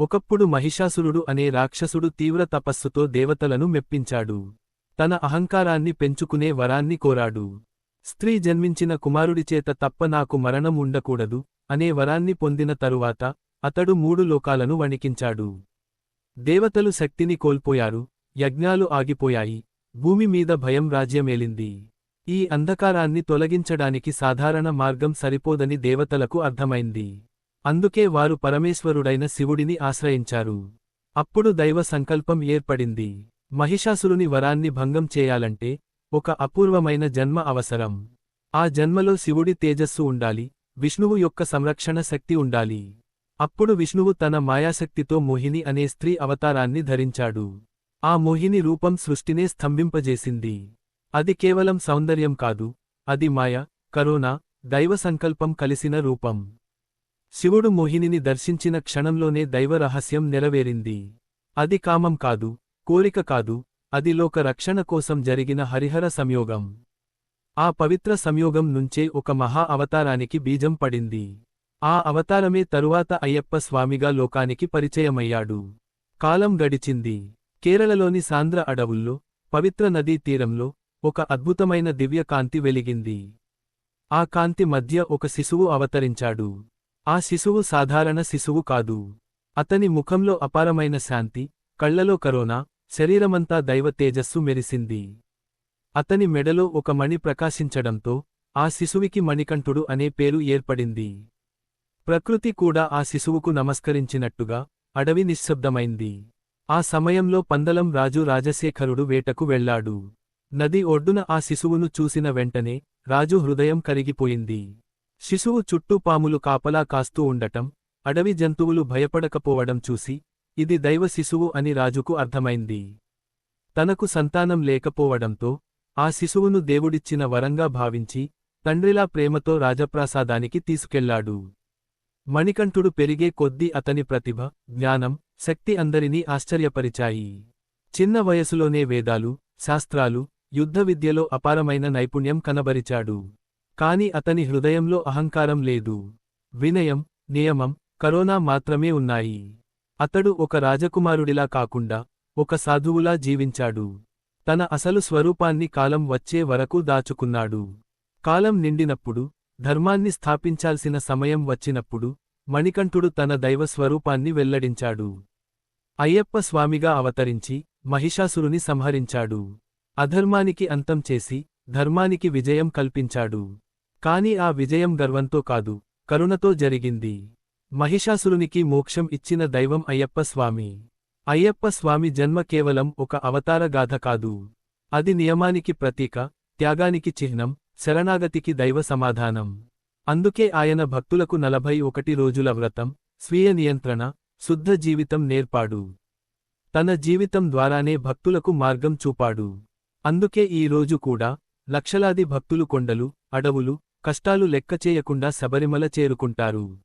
ఒకప్పుడు మహిషాసురుడు అనే రాక్షసుడు తీవ్ర తపస్సుతో దేవతలను మెప్పించాడు. తన అహంకారాన్ని పెంచుకునే వరాన్ని కోరాడు. స్త్రీ జన్మించిన కుమారుడిచేత తప్ప నాకు మరణం ఉండకూడదు అనే వరాన్ని పొందిన తరువాత అతడు మూడు లోకాలను వణికించాడు. దేవతలు శక్తిని కోల్పోయారు యజ్ఞాలు ఆగిపోయాయి భూమి మీద భయం రాజ్యమేలింది. ఈ అంధకారాన్ని తొలగించడానికి సాధారణ మార్గం సరిపోదని దేవతలకు అర్థమైంది. అందుకే వారు పరమేశ్వరుడైన శివుడిని ఆశ్రయించారు. అప్పుడు దైవ సంకల్పం ఏర్పడింది. మహిషాసురుని వరాన్ని భంగం చేయాలంటే ఒక అపూర్వమైన జన్మ అవసరం. ఆ జన్మలో శివుడి తేజస్సు ఉండాలి విష్ణువు యొక్క సంరక్షణ శక్తి ఉండాలి. అప్పుడు విష్ణువు తన మాయాశక్తితో మోహిని అనే స్త్రీ అవతారాన్ని ధరించాడు. ఆ మోహిని రూపం సృష్టినే స్తంభింపజేసింది. అది కేవలం సౌందర్యం కాదు అది మాయ కరోనా దైవ సంకల్పం కలిసిన రూపం. శివుడు మోహినిని దర్శించిన క్షణంలోనే దైవరహస్యం నెరవేరింది. అది కామం కాదు కోరిక కాదు అది లోక రక్షణ కోసం జరిగిన హరిహర సంయోగం. ఆ పవిత్ర సంయోగం నుంచే ఒక మహా అవతారానికి బీజం పడింది. ఆ అవతారమే తరువాత అయ్యప్ప స్వామిగా లోకానికి పరిచయమయ్యాడు. కాలం గడిచింది. కేరళలోని సాంద్ర అడవుల్లో పవిత్ర నదీ తీరంలో ఒక అద్భుతమైన దివ్య కాంతి వెలిగింది. ఆ కాంతి మధ్య ఒక శిశువు అవతరించాడు. ఆ శిశువు సాధారణ శిశువు కాదు. అతని ముఖంలో అపారమైన శాంతి కళ్ళలో కరోనా శరీరమంతా దైవ తేజస్సు మెరిసింది. అతని మెడలో ఒక మణి ప్రకాశించడంతో ఆ శిశువికి మణికంఠుడు అనే పేరు ఏర్పడింది. ప్రకృతి కూడా ఆ శిశువుకు నమస్కరించినట్టుగా అడవి నిశ్శబ్దమైంది. ఆ సమయంలో పందలం రాజు రాజశేఖరుడు వేటకు వెళ్ళాడు. నది ఒడ్డున ఆ శిశువును చూసిన వెంటనే రాజు హృదయం కరిగిపోయింది. శిశువు చుట్టూ పాములు కాపలా కాస్తూ ఉండటం అడవి జంతువులు భయపడకపోవడం చూసి ఇది దైవ శిశువు అని రాజుకు అర్థమైంది. తనకు సంతానం లేకపోవడంతో ఆ శిశువును దేవుడిచ్చిన వరంగా భావించి తండ్రిలా ప్రేమతో రాజప్రాసాదానికి తీసుకెళ్ళాడు. మణికంఠుడు పెరిగే కొద్దీ అతని ప్రతిభ జ్ఞానం శక్తి అందరినీ ఆశ్చర్యపరిచాయి. చిన్న వయసులోనే వేదాలు శాస్త్రాలు యుద్ధ విద్యలో అపారమైన నైపుణ్యం కనబరిచాడు. కాని అతని హృదయంలో అహంకారం లేదు. వినయం నియమం కరోనా మాత్రమే ఉన్నాయి. అతడు ఒక రాజకుమారుడిలా కాకుండా ఒక సాధువులా జీవించాడు. తన అసలు స్వరూపాన్ని కాలం వచ్చే వరకు దాచుకున్నాడు. కాలం నిండినప్పుడు ధర్మాన్ని స్థాపించాల్సిన సమయం వచ్చినప్పుడు మణికంఠుడు తన దైవ స్వరూపాన్ని వెల్లడించాడు. అయ్యప్ప స్వామిగా అవతరించి మహిషాసురుని సంహరించాడు. అధర్మానికి అంతం చేసి ధర్మానికి విజయం కల్పించాడు. కాని ఆ విజయం గర్వంతో కాదు కరుణతో జరిగింది. మహిషాసురునికి మోక్షం ఇచ్చిన దైవం అయ్యప్ప స్వామి. అయ్యప్ప స్వామి జన్మ కేవలం ఒక అవతార గాథ కాదు. అది నియమానికి ప్రతీక త్యాగానికి చిహ్నం శరణాగతికి దైవ సమాధానం. అందుకే ఆయన భక్తులకు నలభై ఒకటి రోజుల వ్రతం స్వీయ నియంత్రణ శుద్ధ జీవితం నేర్పాడు. తన జీవితం ద్వారానే భక్తులకు మార్గం చూపాడు. అందుకే ఈ రోజు కూడా లక్షలాది భక్తులు కొండలు అడవులు కష్టాలు లెక్కచేయకుండా శబరిమల చేరుకుంటారు.